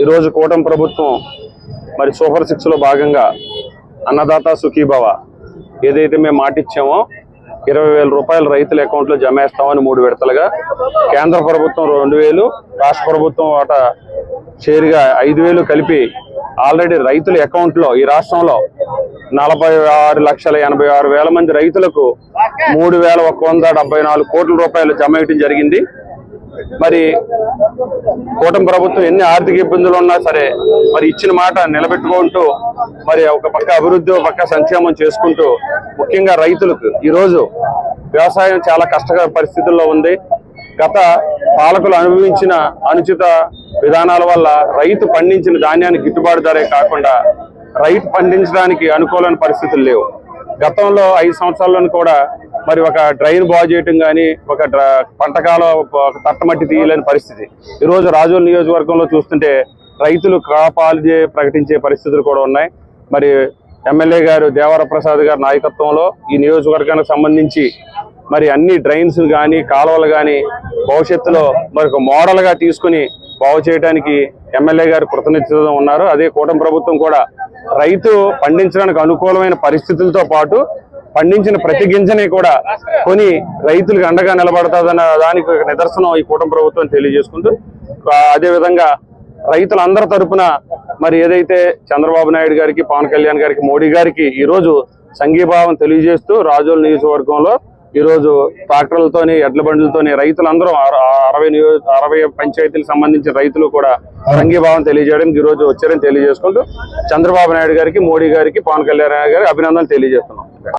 ఈరోజు కూటమి ప్రభుత్వం మరి సూపర్ సిక్స్లో భాగంగా అన్నదాత సుఖీభవ ఏదైతే మేము మాటిచ్చామో ఇరవై వేల రూపాయలు రైతుల అకౌంట్లో జమ వేస్తామని మూడు విడతలుగా కేంద్ర ప్రభుత్వం రెండు వేలు రాష్ట్ర ప్రభుత్వం వాట షేర్గా ఐదు వేలు కలిపి ఆల్రెడీ రైతుల అకౌంట్లో ఈ రాష్ట్రంలో నలభై ఆరు లక్షల ఎనభై ఆరు వేల మంది రైతులకు మూడు వేల ఒక వంద డెబ్బై నాలుగు కోట్ల రూపాయలు జమ వేయటం జరిగింది. మరి కూటమి ప్రభుత్వం ఎన్ని ఆర్థిక ఇబ్బందులు ఉన్నా సరే మరి ఇచ్చిన మాట నిలబెట్టుకుంటూ మరి ఒక పక్క అభివృద్ధి ఒక పక్క సంక్షేమం చేసుకుంటూ ముఖ్యంగా రైతులకు ఈరోజు వ్యవసాయం చాలా కష్టకర పరిస్థితుల్లో ఉంది. గత పాలకులు అనుభవించిన అనుచిత విధానాల వల్ల రైతు పండించిన ధాన్యానికి గిట్టుబాటు ధరే కాకుండా రైతు పండించడానికి అనుకూలమైన పరిస్థితులు లేవు. గతంలో ఐదు సంవత్సరాలను కూడా మరి ఒక డ్రైన్ బాగు చేయటం కానీ ఒక డ్ర- పంటకాలం ఒక తట్టమట్టి తీయలేని పరిస్థితి. ఈరోజు రాజోల్ నియోజకవర్గంలో చూస్తుంటే రైతులు కాపాలు ప్రకటించే పరిస్థితులు కూడా ఉన్నాయి. మరి ఎమ్మెల్యే గారు దేవర ప్రసాద్ గారి నాయకత్వంలో ఈ నియోజకవర్గానికి సంబంధించి మరి అన్ని డ్రైన్స్ కానీ కాలువలు కానీ భవిష్యత్తులో మరి ఒక మోడల్ తీసుకుని బాగు చేయడానికి ఎమ్మెల్యే గారు కృతనిశ్చితం ఉన్నారు. అదే కూటమి ప్రభుత్వం కూడా రైతు పండించడానికి అనుకూలమైన పరిస్థితులతో పాటు పండించిన ప్రతి గింజని కూడా కొని రైతులకు అండగా నిలబడతాదన్న దానికి ఒక నిదర్శనం ఈ కూటమి ప్రభుత్వం తెలియజేసుకుంటూ అదేవిధంగా అదే విధంగా రైతులందరి తరపున మరి ఏదైతే చంద్రబాబు నాయుడు గారికి పవన్ కళ్యాణ్ గారికి మోడీ గారికి ఈ రోజు సంఘీభావం తెలియజేస్తూ రాజోల్ నియోజకవర్గంలో ఈ రోజు ట్రాక్టర్లతోని ఎడ్ల బండ్లతోని రైతులందరూ అరవై నియో అరవై పంచాయతీలకు సంబంధించిన రైతులు కూడా సంఘీభావం తెలియజేయడానికి ఈ రోజు వచ్చారని తెలియజేసుకుంటూ చంద్రబాబు నాయుడు గారికి మోడీ గారికి పవన్ కళ్యాణ్ గారికి అభినందనలు తెలియజేస్తున్నాం.